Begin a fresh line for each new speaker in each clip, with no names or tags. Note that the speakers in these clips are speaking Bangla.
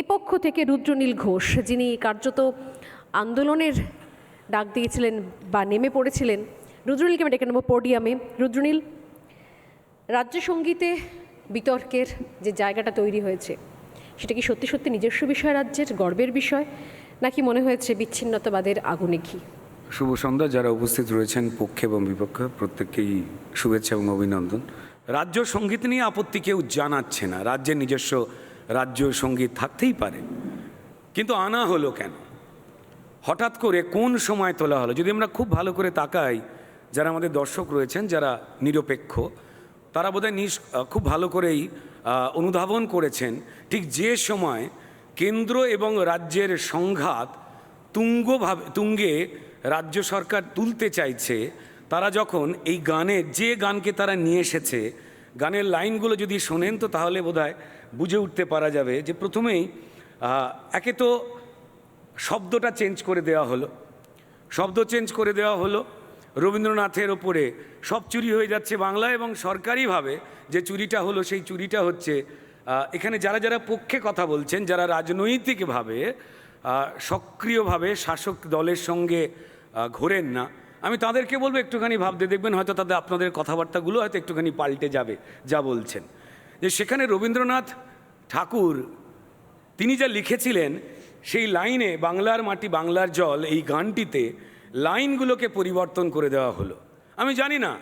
এ পক্ষ থেকে রুদ্রনীল ঘোষ, যিনি কার্যত আন্দোলনের ডাক দিয়েছিলেন বা নেমে পড়েছিলেন, রুদ্রনীলকে আমি ডেকে নেব পোডিয়ামে। রুদ্রনীল, রাজ্য সঙ্গীতে বিতর্কের যে জায়গাটা তৈরি হয়েছে, সেটা কি সত্যি সত্যি নিজস্ব বিষয়, রাজ্যের গর্বের বিষয়, নাকি মনে হয়েছে বিচ্ছিন্নতাবাদের আগুনে ঘি?
শুভ সন্ধ্যা, যারা উপস্থিত রয়েছেন পক্ষে এবং বিপক্ষে, প্রত্যেককেই শুভেচ্ছা এবং অভিনন্দন। রাজ্য সংগীত নিয়ে আপত্তি কেউ জানাচ্ছে না, রাজ্যের নিজস্ব রাজ্য সংগীত থাকতেই পারে। কিন্তু আনা হলো কেন? হঠাৎ করে কোন সময় তোলা হলো? যদি আমরা খুব ভালো করে তাকাই, যারা আমাদের দর্শক রয়েছেন, যারা নিরপেক্ষ, তারা বোধহয় নিস খুব ভালো করেই অনুধাবন করেছেন ঠিক যে সময় কেন্দ্র এবং রাজ্যের সংঘাত তুঙ্গভাবে, তুঙ্গে রাজ্য সরকার তুলতে চাইছে, তারা যখন এই গানের, যে গানকে তারা নিয়ে এসেছে গানের লাইনগুলো যদি শোনেন তো তাহলে বোধহয় বুঝে উঠতে পারা যাবে যে প্রথমেই একে তো শব্দটা চেঞ্জ করে দেওয়া হলো। শব্দ চেঞ্জ করে দেওয়া হলো, রবীন্দ্রনাথের ওপরে। সব চুরি হয়ে যাচ্ছে বাংলা এবং সরকারিভাবে যে চুরিটা হলো সেই চুরিটা হচ্ছে এখানে যারা যারা পক্ষে কথা বলছেন, যারা রাজনৈতিকভাবে সক্রিয়ভাবে শাসক দলের সঙ্গে ঘোরেন না আমি তাদেরকে বলব একটুখানি ভাবতে দেখবেন হয়তো তাদের আপনাদের কথাবার্তাগুলো হয়তো একটুখানি পাল্টে যাবে, যা বলছেন। যে সেখানে রবীন্দ্রনাথ ঠাকুর, তিনি যা লিখেছিলেন, সেই লাইনে বাংলার মাটি, বাংলার জল, এই গানটিতে লাইনগুলোকে পরিবর্তন করে দেওয়া হলো। আমি জানি না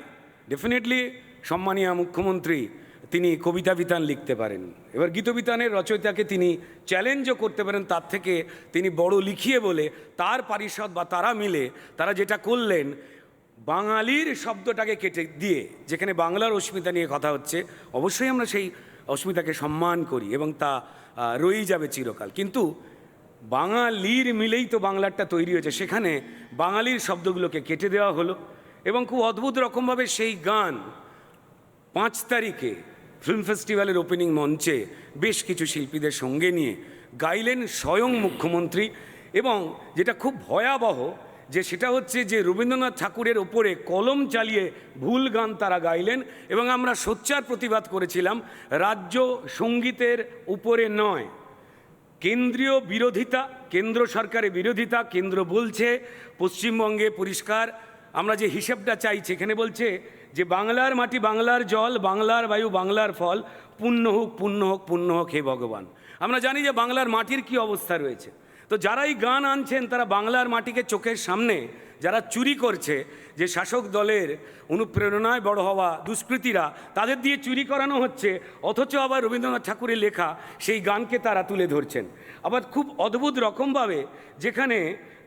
ডেফিনেটলি সম্মানীয় মুখ্যমন্ত্রী তিনি কবিতা বিতান লিখতে পারেন। এবার গীতবিতানের রচয়িতাকে তিনি চ্যালেঞ্জও করতে পারেন, তার থেকে তিনি বড় লিখিয়ে বলে তার পারিষদ বা তারা মিলে তারা যেটা করলেন, বাঙালির শব্দটাকে কেটে দিয়ে, যেখানে বাংলার অস্মিতা নিয়ে কথা হচ্ছে, অবশ্যই আমরা সেই অস্মিতাকে সম্মান করি এবং তা রয়েই যাবে চিরকাল। কিন্তু বাঙালির মিলেই তো বাংলারটা তৈরি হয়েছে। সেখানে বাঙালির শব্দগুলোকে কেটে দেওয়া হলো এবং খুব অদ্ভুত রকমভাবে সেই গান পাঁচ তারিখে ফিল্ম ফেস্টিভ্যালের ওপেনিং মঞ্চে বেশ কিছু শিল্পীদের সঙ্গে নিয়ে গাইলেন স্বয়ং মুখ্যমন্ত্রী এবং যেটা খুব ভয়াবহ যে সেটা হচ্ছে যে রবীন্দ্রনাথ ঠাকুরের ওপরে কলম চালিয়ে ভুল গান তারা গাইলেন এবং আমরা সোচ্চার প্রতিবাদ করেছিলাম, রাজ্য সঙ্গীতের উপরে নয়। কেন্দ্রীয় বিরোধিতা, কেন্দ্র সরকারের বিরোধিতা, কেন্দ্র বলছে, পশ্চিমবঙ্গে পরিষ্কার, আমরা যে হিসেবটা চাইছি, এখানে বলছে যে বাংলার মাটি, বাংলার জল, বাংলার বায়ু, বাংলার ফল, পুণ্য হোক পুণ্য হোক পুণ্য হোক, হে ভগবান। আমরা জানি যে বাংলার মাটির কি অবস্থা রয়েছে। তো যারা এই গান আনছেন, তারা বাংলার মাটিকে চোখের সামনে যারা চুরি করছে, যে শাসক দলের অনুপ্রেরণায় বড় হওয়া দুষ্কৃতীরা, তাদের দিয়ে চুরি করানো হচ্ছে, অথচ আবার রবীন্দ্রনাথ ঠাকুরের লেখা সেই গানকে তারা তুলে ধরছেন। আবার খুব অদ্ভুত রকমভাবে যেখানে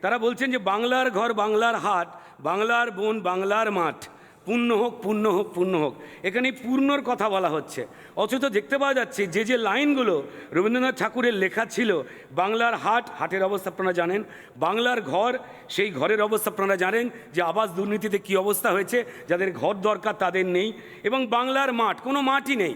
তারা বলছেন যে বাংলার ঘর, বাংলার হাট, বাংলার বন, বাংলার মাঠ পূর্ণ হোক পূর্ণ হোক পূর্ণ হোক। এখানে পূর্ণর কথা বলা হচ্ছে। অথচ দেখতে পাওয়া যাচ্ছে, যে যে লাইনগুলো রবীন্দ্রনাথ ঠাকুরের লেখা ছিল, বাংলার হাট, হাটের অবস্থা আপনারা জানেন, বাংলার ঘর, সেই ঘরের অবস্থা আপনারা জানেন, যে আবাস দুর্নীতিতে কী অবস্থা হয়েছে, যাদের ঘর দরকার তাদের নেই, এবং বাংলার মাঠ, কোনো মাঠই নেই।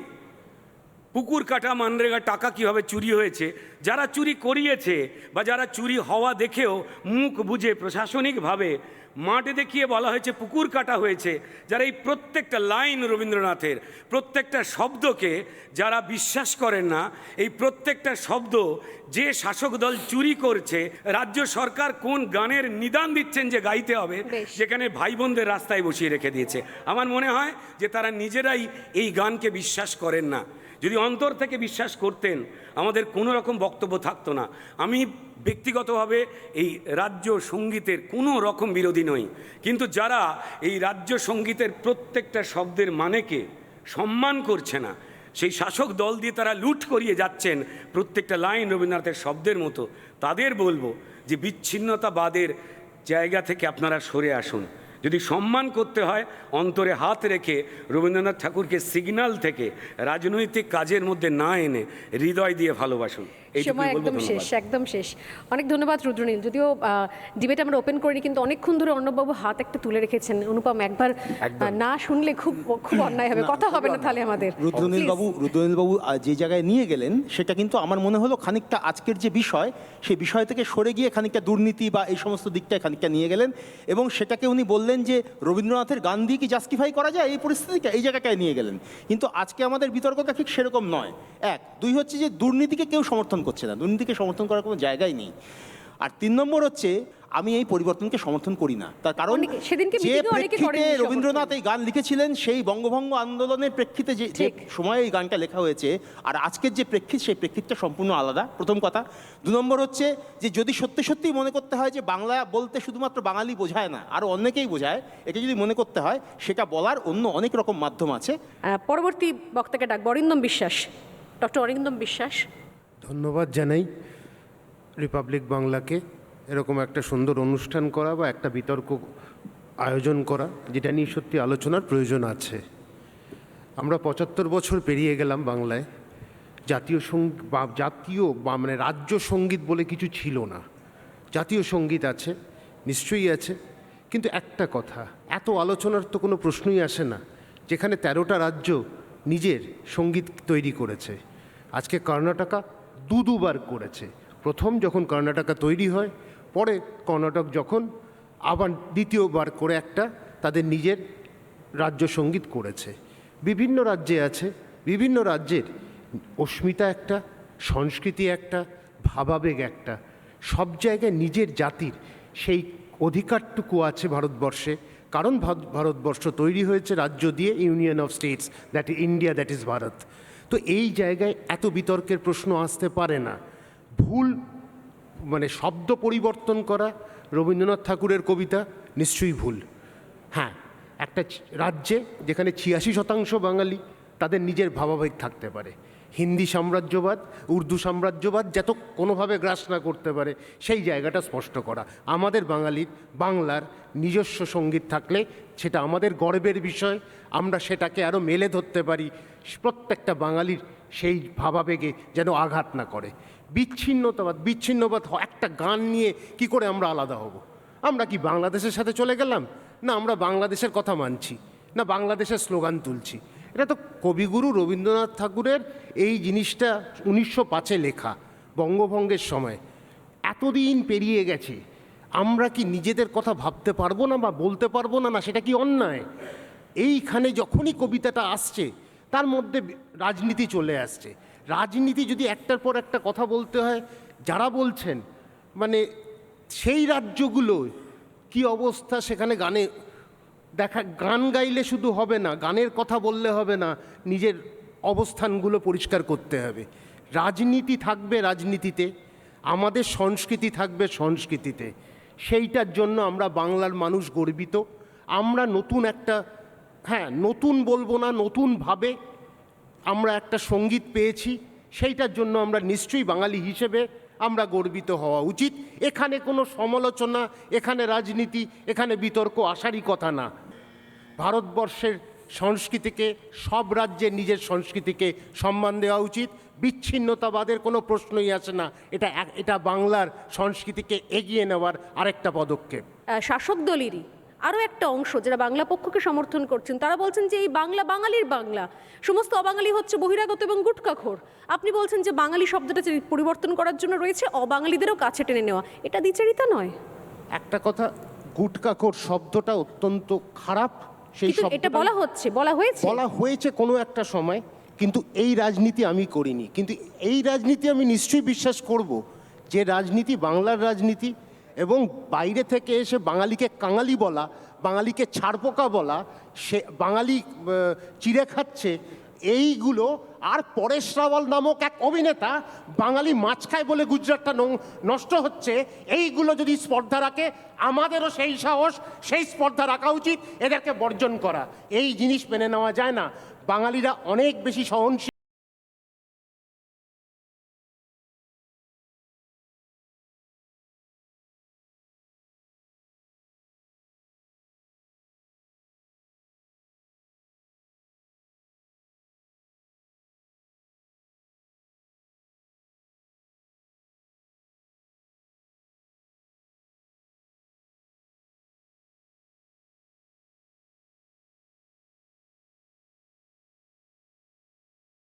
পুকুর কাটা, মানরেগা টাকা কীভাবে চুরি হয়েছে, যারা চুরি করিয়েছে, বা যারা চুরি হওয়া দেখেও মুখ বুঝে প্রশাসনিকভাবে মাঠে দেখিয়ে বলা হয়েছে পুকুর কাটা হয়েছে যারা এই প্রত্যেকটা লাইন রবীন্দ্রনাথের প্রত্যেকটা শব্দকে যারা বিশ্বাস করেন না এই প্রত্যেকটা শব্দ যে শাসক দল চুরি করছে রাজ্য সরকার কোন গানের নিদান দিচ্ছেন যে গাইতে হবে। যেখানে ভাই বোনদের রাস্তায় বসিয়ে রেখে দিয়েছে। আমার মনে হয় যে তারা নিজেরাই এই গানকে বিশ্বাস করেন না। যদি অন্তর থেকে বিশ্বাস করতেন আমাদের কোনো রকম বক্তব্য থাকতো না। আমি ব্যক্তিগতভাবে এই রাজ্য সঙ্গীতের কোনো রকম বিরোধী নই। কিন্তু যারা এই রাজ্য সঙ্গীতের প্রত্যেকটা শব্দের মানেকে সম্মান করছে না, সেই শাসক দল দিয়ে তারা লুট করিয়ে যাচ্ছেন প্রত্যেকটা লাইন রবীন্দ্রনাথের শব্দের মতো। তাদের বলব যে বিচ্ছিন্নতাবাদের জায়গা থেকে আপনারা সরে আসুন। যদি সম্মান করতে হয়, অন্তরে হাত রেখে রবীন্দ্রনাথ ঠাকুরকে সিগন্যাল থেকে রাজনৈতিক কাজের মধ্যে না এনে হৃদয় দিয়ে ভালোবাসুন।
সময় একদম শেষ একদম শেষ। অনেক ধন্যবাদ রুদ্রনীল। যদিও ডিবেট আমরা ওপেন করিনি কিন্তু অনেকক্ষণ ধরে অর্ণববাবু হাত একটা তুলে রেখেছেন। অনুপম একবার না শুনলে খুব খুব অন্যায় হবে। কথা হবে না তাহলে আমাদের।
রুদ্রনীল বাবু রুদ্রনীল বাবু যে জায়গায় নিয়ে গেলেন সেটা কিন্তু আমার মনে হলো খানিকটা আজকের যে বিষয় সেই বিষয় থেকে সরে গিয়ে খানিকটা দুর্নীতি বা এই সমস্ত দিকটায় খানিকটা নিয়ে গেলেন এবং সেটাকে উনি বললেন বললেন যে রবীন্দ্রনাথের গান দিয়ে কি জাস্টিফাই করা যায়? এই পরিস্থিতিকে এই জায়গাটায় নিয়ে গেলেন। কিন্তু আজকে আমাদের বিতর্কটা ঠিক সেরকম নয়। এক দুই হচ্ছে যে দুর্নীতিকে কেউ সমর্থন করছে না। দুর্নীতিকে সমর্থন করার কোনো জায়গাই নেই। আর তিন নম্বর হচ্ছে আমি এই পরিবর্তনকে সমর্থন করি না। তার কারণ যে প্রেক্ষিতে রবীন্দ্রনাথ এই গান লিখেছিলেন সেই বঙ্গভঙ্গ আন্দোলনের প্রেক্ষিতে যে। সময়ে এই গানটা লেখা হয়েছে আর আজকের যে প্রেক্ষিত সেই প্রেক্ষিতটা সম্পূর্ণ আলাদা। প্রথম কথা। দু নম্বর হচ্ছে যে যদি সত্যি সত্যিই মনে করতে হয় যে বাংলা বলতে শুধুমাত্র বাঙালি বোঝায় না আরও অনেকেই বোঝায় এটা যদি মনে করতে হয় সেটা বলার অন্য অনেক রকম মাধ্যম আছে।
পরবর্তী বক্তাকে ডাকবো অরিন্দম বিশ্বাস। ডক্টর অরিন্দম বিশ্বাস।
ধন্যবাদ জানাই রিপাবলিক বাংলাকে এরকম একটা সুন্দর অনুষ্ঠান করা বা একটা বিতর্ক আয়োজন করা, যেটা নিয়ে সত্যি আলোচনার প্রয়োজন আছে। আমরা পঁচাত্তর বছর পেরিয়ে গেলাম বাংলায়। জাতীয় সংগীত বা জাতীয় বা মানে রাজ্য সংগীত বলে কিছু ছিল না। জাতীয় সংগীত আছে, নিশ্চয়ই আছে। কিন্তু একটা কথা, এত আলোচনার তো কোনো প্রশ্নই আসে না। যেখানে তেরোটা রাজ্য নিজের সংগীত তৈরি করেছে। আজকে কর্ণাটকা দু দুবার করেছে। প্রথম যখন কর্ণাটকা তৈরি হয়, পরে কর্ণাটক যখন আবার দ্বিতীয়বার করে একটা তাদের নিজের রাজ্য সংগীত করেছে। বিভিন্ন রাজ্যে আছে, বিভিন্ন রাজ্যের অস্মিতা একটা, সংস্কৃতি একটা, ভাবাবেগ একটা। সব জায়গায় নিজের জাতির সেই অধিকারটুকু আছে ভারতবর্ষে। কারণ ভারত- ভারতবর্ষ তৈরি হয়েছে রাজ্য দিয়ে union of states that India that is Bharat তো এই জায়গায় এত বিতর্কের প্রশ্ন আসতে পারে না। ভুল মানে শব্দ পরিবর্তন করা রবীন্দ্রনাথ ঠাকুরের কবিতা নিশ্চয়ই ভুল। হ্যাঁ একটা রাজ্যে যেখানে ছিয়াশি শতাংশ বাঙালি তাদের নিজের ভাবাবেগ থাকতে পারে। হিন্দি সাম্রাজ্যবাদ, উর্দু সাম্রাজ্যবাদ যত কোনোভাবে গ্রাস না করতে পারে, সেই জায়গাটা স্পষ্ট করা। আমাদের বাঙালির, বাংলার নিজস্ব সংগীত থাকলে সেটা আমাদের গর্বের বিষয়, আমরা সেটাকে আরও মেলে ধরতে পারি, প্রত্যেকটা বাঙালির সেই ভাবাবেগে যেন আঘাত না করে। বিচ্ছিন্নতাবাদ, বিচ্ছিন্নবাদ একটা গান নিয়ে কি করে আমরা আলাদা হব? আমরা কি বাংলাদেশের সাথে চলে গেলাম? না, আমরা বাংলাদেশের কথা মানছি, না বাংলাদেশের স্লোগান তুলছি। এটা তো কবিগুরু রবীন্দ্রনাথ ঠাকুরের এই জিনিসটা উনিশশো পাঁচে লেখা বঙ্গভঙ্গের সময়। এতদিন পেরিয়ে গেছে, আমরা কি নিজেদের কথা ভাবতে পারব না বা বলতে পারব না না সেটা কি অন্যায়? এইখানে যখনই কবিতাটা আসছে, তার মধ্যে রাজনীতি চলে আসছে। রাজনীতি যদি একটার পর একটা কথা বলতে হয়, যারা বলছেন মানে সেই রাজ্যগুলো কি অবস্থা সেখানে গানে দেখা, গান গাইলে শুধু হবে না, গানের কথা বললে হবে না, নিজের অবস্থানগুলো পরিষ্কার করতে হবে। রাজনীতি থাকবে রাজনীতিতে, আমাদের সংস্কৃতি থাকবে সংস্কৃতিতে। সেইটার জন্য আমরা বাংলার মানুষ গর্বিত। আমরা নতুন একটা হ্যাঁ নতুন বলব না নতুনভাবে আমরা একটা সংগীত পেয়েছি, সেইটার জন্য আমরা নিশ্চয়ই বাঙালি হিসেবে আমরা গর্বিত হওয়া উচিত। এখানে কোনো সমালোচনা, এখানে রাজনীতি, এখানে বিতর্ক আসারই কথা না। ভারতবর্ষের সংস্কৃতিকে, সব রাজ্যের নিজের সংস্কৃতিকে সম্মান দেওয়া উচিত। বিচ্ছিন্নতাবাদের কোনো প্রশ্নই আসে না। এটা এটা বাংলার সংস্কৃতিকে এগিয়ে নেওয়ার আরেকটা পদক্ষেপ।
শাসক দলেরই আরও একটা অংশ যারা বাংলা পক্ষকে সমর্থন করছেন তারা বলছেন যে এই বাংলা বাঙালির বাংলা। সমস্ত অবাঙালি হচ্ছে বহিরাগত এবং গুটকাখোর। আপনি বলছেন যে বাঙালি শব্দটা পরিবর্তন করার জন্য রয়েছে অবাঙালিদেরও কাছে টেনে নেওয়া। এটা দ্বিচারিতা নয়।
একটা কথা গুটকাখোর শব্দটা অত্যন্ত খারাপ সেই
এটা বলা হচ্ছে বলা হয়েছে।
বলা হয়েছে কোনো একটা সময় কিন্তু এই রাজনীতি আমি করিনি। কিন্তু এই রাজনীতি আমি নিশ্চয়ই বিশ্বাস করব যে রাজনীতি বাংলার রাজনীতি এবং বাইরে থেকে এসে বাঙালিকে কাঙালি বলা, বাঙালিকে ছাড়পোকা বলা, সে বাঙালি চিড়ে খাচ্ছে, এইগুলো আর পরেশ রাওয়াল নামক এক অভিনেতা বাঙালি মাছ খায় বলে গুজরাটটা নষ্ট হচ্ছে, এইগুলো যদি স্পর্ধা রাখে, আমাদেরও সেই সাহস, সেই স্পর্ধা রাখা উচিত, এদেরকে বর্জন করা। এই জিনিস মেনে নেওয়া যায় না। বাঙালিরা অনেক বেশি সহনশীল